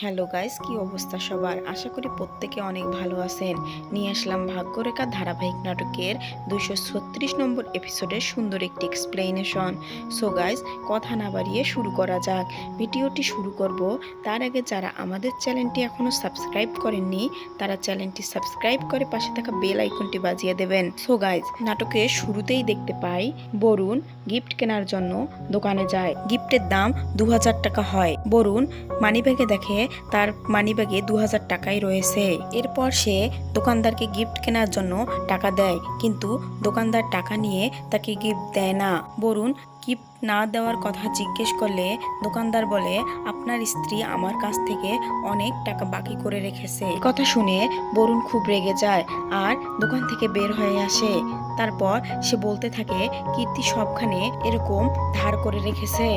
Hello guys, কি অবস্থা সবার? আশা করি প্রত্যেকে অনেক ভালো আছেন। নিয়ে আসলাম ভাগ্যরেখা ধারাবাহিক নাটকের দুইশো ছত্রিশ নম্বর এপিসোডের সুন্দর একটি এক্সপ্লেনেশন সো গাইস কথা না বাড়িয়ে শুরু করা যাক। ভিডিওটি শুরু করব। তার আগে যারা আমাদের চ্যানেলটি এখনও সাবস্ক্রাইব করেননি, তারা চ্যানেলটি সাবস্ক্রাইব করে পাশে থাকা বেল আইকনটি বাজিয়ে দেবেন। সো গাইস নাটকে শুরুতেই দেখতে পাই, বরুণ গিফট কেনার জন্য দোকানে যায়। গিফটের দাম দু হাজার টাকা হয়। বরুণ মানিব্যাগে দেখে তার মানিব্যাগে দু হাজার টাকাই রয়েছে। এরপর সে দোকানদারকে গিফট কেনার জন্য টাকা দেয়, কিন্তু দোকানদার টাকা নিয়ে তাকে গিফট দেয় না। বরুণ গিফট না দেওয়ার কথা জিজ্ঞেস করলে দোকানদার বলে, আপনার স্ত্রী আমার কাছ থেকে অনেক টাকা বাকি করে রেখেছে। কথা শুনে বরুণ খুব রেগে যায় আর দোকান থেকে বের হয়ে আসে। তারপর সে বলতে থাকে, কীর্তি সবখানে এরকম ধার করে রেখেছে।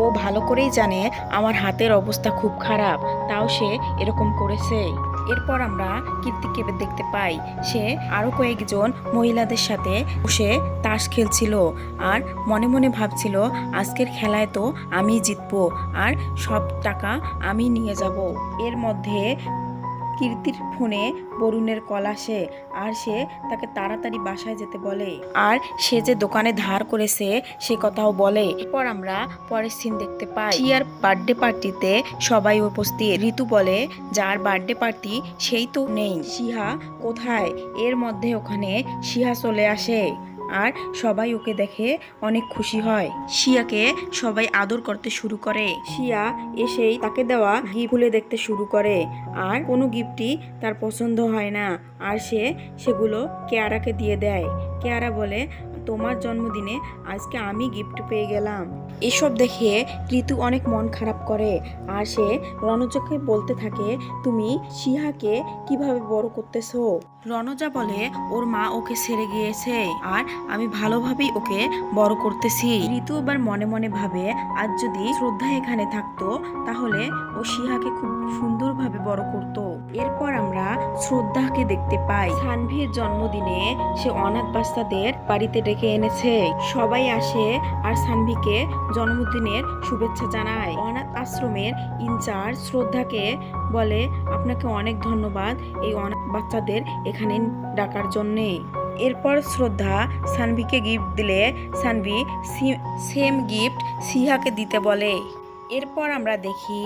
ও ভালো করেই জানে আমার হাতের অবস্থা খুব খারাপ, তাও সে এরকম করেছে। এরপর আমরা কীর্তিকে দেখতে পাই, সে আরও কয়েকজন মহিলাদের সাথে বসে তাস খেলছিল আর মনে মনে ভাবছিল, আজকের খেলায় তো আমি জিতবো, আর সব টাকা আমি নিয়ে যাব। এর মধ্যে কীর্তির ফোনে বরুণের কল আসে, আর সে তাকে তাড়াতাড়ি বাসায় যেতে বলে। আর সে যে দোকানে ধার করেছে, সে কথাও বলে। এরপর আমরা পরের সিন দেখতে পাই। শিয়ার বার্থডে পার্টিতে সবাই উপস্থিত। ঋতু বলে, যার বার্থডে পার্টি সেই তো নেই। শিহা, কোথায়? এর মধ্যে ওখানে শিহা চলে আসে। আর সবাই ওকে দেখে অনেক খুশি হয়। শিয়াকে সবাই আদর করতে শুরু করে। শিয়া এসেই তাকে দেওয়া গিফট খুলে দেখতে শুরু করে। আর কোনো গিফটই তার পছন্দ হয় না। আর সে সেগুলো কেয়ারাকে দিয়ে দেয়। কেয়ারা বলে তোমার জন্মদিনে আজকে আমি গিফট পেয়ে গেলাম। এসব দেখে ঋতু অনেক মন খারাপ করে আর সে রণজাকে বলতে থাকে, তুমি শিহাকে কীভাবে বড় করতেছো? রণজা বলে, ওর মা ওকে ছেড়ে গিয়েছে আর আমি ভালোভাবেই ওকে বড় করতেছি। ঋতু এবার মনে মনে ভাবে, আজ যদি শ্রদ্ধা এখানে থাকতো, তাহলে ও শিহাকে খুব সুন্দরভাবে বড় করত। এরপর আমরা শ্রদ্ধাকে দেখতে পাই। সানভির জন্মদিনে সে অনাথ বাচ্চাদের বাড়িতে ডেকে এনেছে। সবাই আসে আর সানভিকে জন্মদিনের শুভেচ্ছা জানায়। অনাথ আশ্রমের ইনচার্জ শ্রদ্ধাকে বলে, আপনাকে অনেক ধন্যবাদ এই অনাথ বাচ্চাদের এখানে ডাকার জন্যে। এরপর শ্রদ্ধা সানভিকে গিফট দিলে সানভি সেম গিফট সিহাকে দিতে বলে। এরপর আমরা দেখি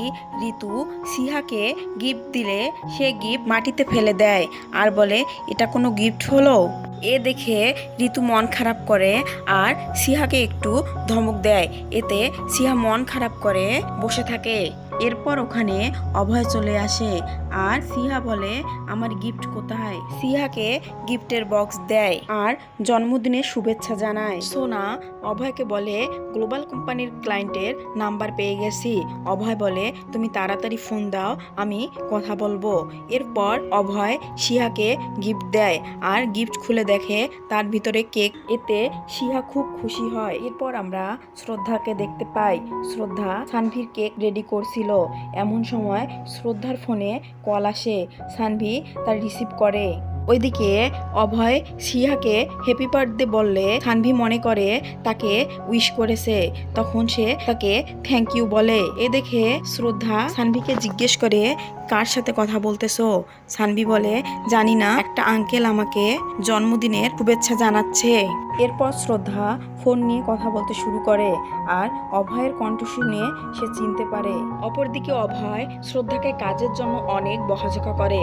ঋতু সিহাকে গিফট দিলে সে গিফট মাটিতে ফেলে দেয় আর বলে, এটা কোনো গিফট হলো? এ দেখে ঋতু মন খারাপ করে আর সিহাকে একটু ধমক দেয়। এতে সিহা মন খারাপ করে, বসে থাকে। এরপর ওখানে অভয় চলে আসে। আর সিহা বলে, আমার গিফট কোথায়? সিহাকে গিফটের বক্স দেয় আর জন্মদিনের শুভেচ্ছা জানায়। সোনা অভয়কে বলে, গ্লোবাল কোম্পানির ক্লায়েন্টের নাম্বার পেয়ে গেছি। অভয় বলে, তুমি তাড়াতাড়ি ফোন দাও, আমি কথা বলব। এরপর অভয় সিহাকে গিফট দেয় আর গিফট খুলে দেখে তার ভিতরে কেক। এতে সিহা খুব খুশি হয়। এরপর আমরা শ্রদ্ধাকে দেখতে পাই। শ্রদ্ধা সানভির কেক রেডি করছিল। এমন সময় শ্রদ্ধার ফোনে কল আসে, সানভি তার রিসিভ করে। ওইদিকে অভয় সিহাকে হ্যাপি বার্থডে বললে, সানভি মনে করে তাকে উইশ করেছে। তখন সে তাকে থ্যাংক ইউ বলে। এ দেখে শ্রদ্ধা সানভিকে জিজ্ঞেস করে কার সাথে কথা বলতেছো? সানভি বলে, জানি না, একটা আঙ্কেল আমাকে জন্মদিনের শুভেচ্ছা জানাচ্ছে। এরপর শ্রদ্ধা ফোন নিয়ে কথা বলতে শুরু করে, আর অভয়ের কণ্ঠ শুনে সে চিনতে পারে। অপরদিকে অভয় শ্রদ্ধাকে কাজের জন্য অনেক বকাঝকা করে,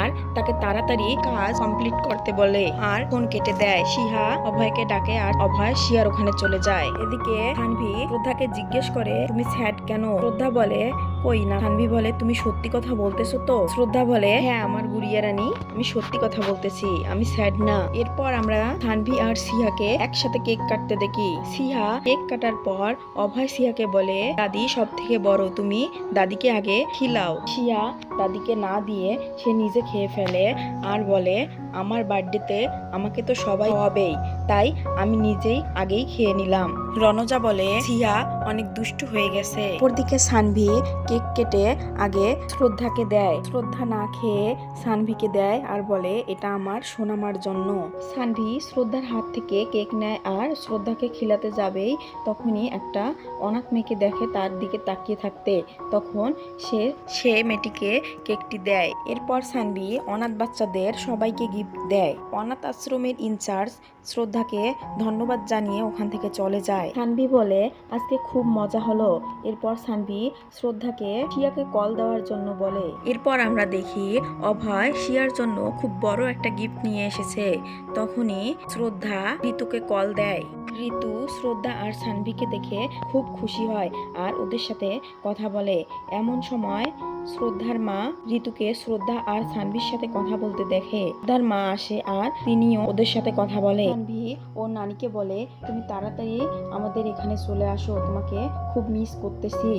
আর তাকে তাড়াতাড়ি কাজ কমপ্লিট করতে বলে, আর ফোন কেটে দেয়। শিহা অভয়কে ডাকে, আর অভয় শিয়ার ওখানে চলে যায়। এদিকে থানভি শ্রদ্ধাকে জিজ্ঞেস করে, তুমি স্যাড কেন? শ্রদ্ধা বলে কই না? থানভি বলে, তুমি সত্যি কথা বলতেছো তো? শ্রদ্ধা বলে হ্যাঁ আমার গুড়িয়া রানী আমি সত্যি কথা বলতেছি, আমি স্যাড না। এরপর আমরা থানভি আর সিহাকে একসাথে কেক কাটতে দেখি। সিহা কেক কাটার পর অভয় সিহাকে বলে, দাদি সব থেকে বড় তুমি দাদিকে আগে খিলাও। সিয়া দাদিকে না দিয়ে সে নিজে খেয়ে ফেলে আর বলে আমার বার্থডেতে আমাকে তো সবাই হবেই তাই আমি নিজেই আগেই খেয়ে নিলাম। রনজা বলে সিয়া অনেক দুষ্টু হয়ে গেছে। অপরদিকে সানভি কেক কেটে আগে শ্রদ্ধাকে দেয়। শ্রদ্ধা না খেয়ে সানভিকে দেয় আর বলে, এটা আমার সোনামার জন্য। সানভি শ্রদ্ধার হাত থেকে কেক নেয় আর শ্রদ্ধাকে খিলাতে যাবেই তখনই একটা অনাথ মেয়েকে দেখে তার দিকে তাকিয়ে থাকতে। তখন সে সে মেয়েটিকে কেকটি দেয়। এরপর সানভি অনাথ বাচ্চাদের সবাইকে গিফট দেয়। অনাথ আশ্রমের ইনচার্জ শ্রদ্ধাকে ধন্যবাদ জানিয়ে ওখান থেকে চলে যায়। সানভি বলে, আজকে খুব মজা হলো। এরপর সানভি শ্রদ্ধাকে শিয়াকে কল দেওয়ার জন্য বলে। এরপর আমরা দেখি অভয় শিয়ার জন্য খুব বড় একটা গিফট নিয়ে এসেছে। তখনই শ্রদ্ধা ঋতুকে কল দেয়। ঋতু, শ্রদ্ধা আর সানভিকে দেখে খুব খুশি হয় আর ওদের সাথে কথা বলে। এমন সময় শ্রদ্ধার মা ঋতুকে শ্রদ্ধা আর সানভির সাথে কথা বলতে দেখে শ্রদ্ধার মা আসে আর তিনিও ওদের সাথে কথা বলে। সানভি ও নানিকে বলে, তুমি তাড়াতাড়ি আমাদের এখানে চলে আসো, তোমাকে খুব মিস করতেছি।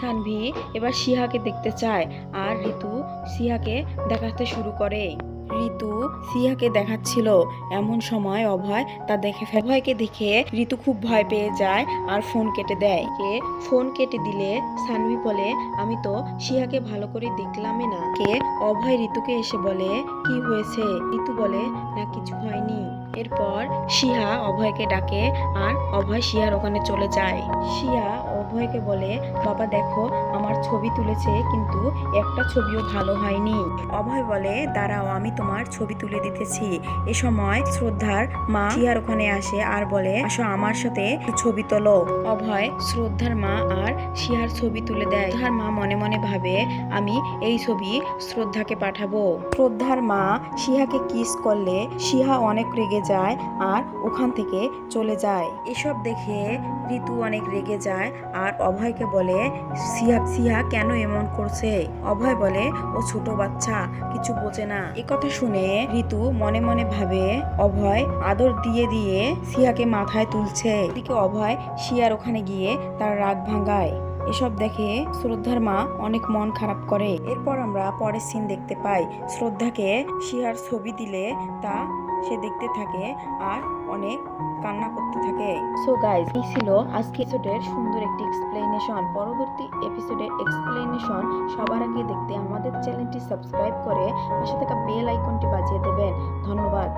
সানভি এবার সিহাকে দেখতে চায় আর ঋতু সিহাকে দেখাতে শুরু করে। ঋতু সিহাকে দেখাচ্ছিল। এমন সময় অভয় তা দেখে অভয়কে দেখে ঋতু খুব ভয় পেয়ে যায় আর ফোন কেটে দেয়। কে ফোন কেটে দিলে সানভি বলে, আমি তো সিহাকে ভালো করে দেখলামই না। কে অভয় ঋতুকে এসে বলে, কি হয়েছে? ঋতু বলে, না, কিছু হয়নি। এরপর শিহা অভয়কে ডাকে আর অভয় শিহার ওখানে চলে যায়। শিয়া অভয়কে বলে, বাবা, দেখো, আমার ছবি তুলেছে, কিন্তু একটা ছবিও ভালো হয়নি। অভয় বলে, দাঁড়াও, আমি তোমার ছবি তুলে দিতেছি। এ সময় শ্রদ্ধার মা শিয়ার ওখানে আসে আর বলে, আসো আমার সাথে ছবি তোলো। অভয়, শ্রদ্ধার মা আর শিয়ার ছবি তুলে দেয়। শ্রদ্ধার মা মনে মনে ভাবে, আমি এই ছবি শ্রদ্ধাকে পাঠাবো। শ্রদ্ধার মা শিহাকে কিস করলে শিহা অনেক রেগে যায় আর ওখান থেকে চলে যায়। এসব দেখে ঋতু অনেক রেগে যায় আর অভয়কে বলে সিয়া সিয়া কেন এমন করছে? অভয় বলে, ও ছোট বাচ্চা, কিছু বোঝে না। এ কথা শুনে ঋতু মনে মনে ভাবে, অভয় আদর দিয়ে দিয়ে সিয়াকে মাথায় তুলছে। এদিকে অভয় শিয়ার ওখানে গিয়ে তার রাগ ভাঙায়। এসব দেখে শ্রদ্ধার মা অনেক মন খারাপ করে। এরপর আমরা পরের সিন দেখতে পাই। শ্রদ্ধাকে শিয়ার ছবি দিলে তা সে দেখতে থাকে আর অনেক কান্না করতে থাকে। সো গাইজ এই ছিল আজকে এপিসোডের সুন্দর একটি এক্সপ্লেনেশন পরবর্তী এপিসোডের এক্সপ্লেনেশন সবার আগে দেখতে আমাদের চ্যানেলটি সাবস্ক্রাইব করে পাশে থাকা বেল আইকনটি বাজিয়ে দেবেন। ধন্যবাদ।